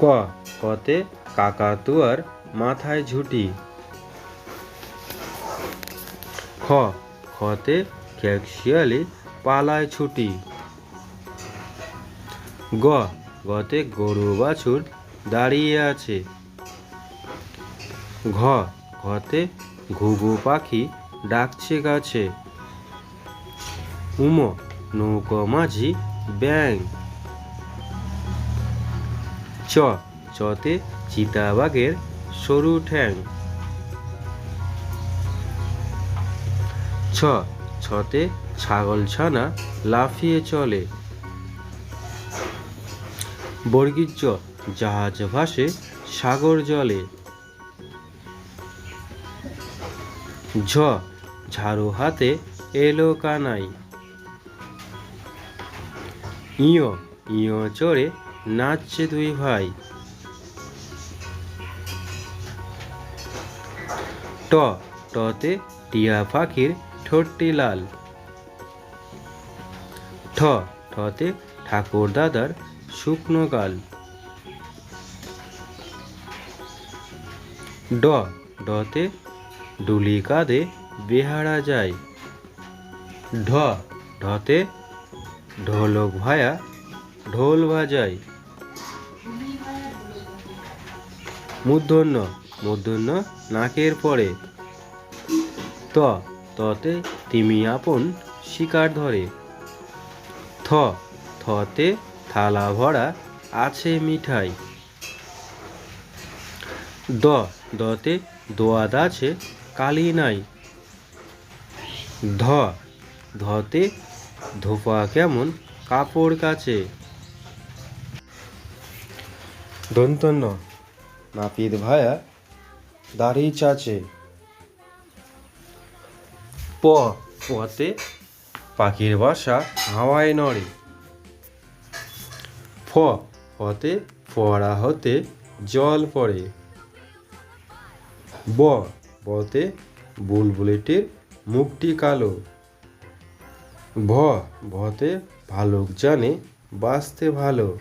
ক, কতে কাকাতুয়ার মাথায় ঝুঁটি। খ, খতে খেকশিয়ালি পালায় ছুটি। গ, গতে গরু বাছুর দাঁড়িয়ে আছে। ঘ, ঘতে ঘুঘু পাখি ডাকছে গাছে। উম, নৌকো মাঝি ব্যাং চ, চতে চিতাবাঘের সরু ঠ্যাং। ছ, ছতে ছাগল ছানা লাফিয়ে চলে। বর্গীর জাহাজ ভাসে সাগর জলে। ঝ, ঝাড়ু হাতে এলো কানাই। ইয় ইয় চড়ে নাচছে দুই ভাই। ট, টতে টিয়া পাখির ঠোঁটটি লাল। ঠ ঠতে ঠাকুর দাদার শুকনো গাল। ড, ডতে ডুলি কাঁধে বেহারা যায়। ঢ ঢতে ঢোলক ভায়া ঢোল বাজায়। মূর্ধন্য মূর্ধন্য নাকের পরে। ত, ততে তিমি আপন শিকার ধরে। থ, থতে থালা ভরা আছে মিঠাই। দ, দতে দোয়াদ আছে কালি নাই। ধ, ধতে ধোপা কেমন কাপড় কাছে দন্তন্য নাপিত ভায়া দাড়ি চাচে। প পতে পাখির বাসা হাওয়ায় নড়ে। ফ, ফতে ফোয়ারা হতে জল পড়ে। ব, বতে বুলবুলিটির মুখটি কালো। ভ ভতে ভালুক জানে বাঁচতে ভালো।